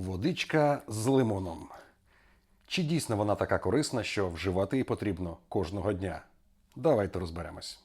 Водичка з лимоном. Чи дійсно вона така корисна, що вживати її потрібно кожного дня? Давайте розберемось.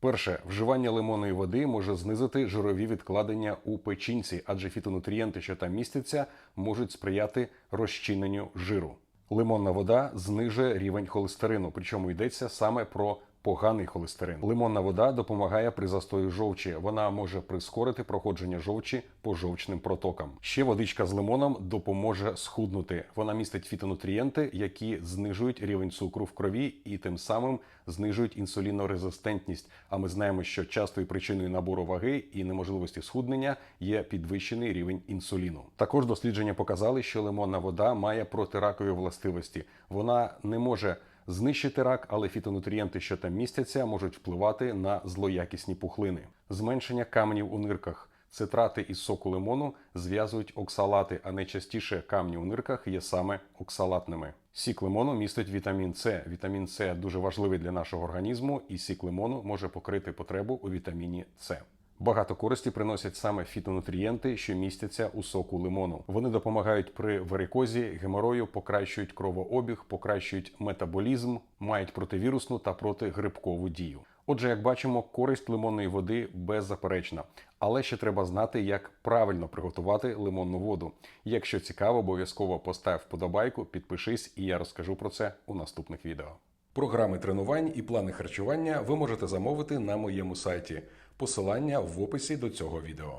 Перше, вживання лимонної води може знизити жирові відкладення у печінці, адже фітонутрієнти, що там містяться, можуть сприяти розчиненню жиру. Лимонна вода знижує рівень холестерину, причому йдеться саме про поганий холестерин. Лимонна вода допомагає при застої жовчі. Вона може прискорити проходження жовчі по жовчним протокам. Ще водичка з лимоном допоможе схуднути. Вона містить фітонутрієнти, які знижують рівень цукру в крові і тим самим знижують інсулінорезистентність. А ми знаємо, що частою причиною набору ваги і неможливості схуднення є підвищений рівень інсуліну. Також дослідження показали, що лимонна вода має протиракові властивості. Вона не може знищити рак, але фітонутрієнти, що там містяться, можуть впливати на злоякісні пухлини, зменшення каменів у нирках. Цитрати із соку лимону зв'язують оксалати, а найчастіше камні у нирках є саме оксалатними. Сік лимону містить вітамін С. Вітамін С дуже важливий для нашого організму, і сік лимону може покрити потребу у вітаміні С. Багато користі приносять саме фітонутрієнти, що містяться у соку лимону. Вони допомагають при варикозі, геморою, покращують кровообіг, покращують метаболізм, мають противірусну та протигрибкову дію. Отже, як бачимо, користь лимонної води беззаперечна, але ще треба знати, як правильно приготувати лимонну воду. Якщо цікаво, обов'язково постав вподобайку, підпишись, і я розкажу про це у наступних відео. Програми тренувань і плани харчування ви можете замовити на моєму сайті. Посилання в описі до цього відео.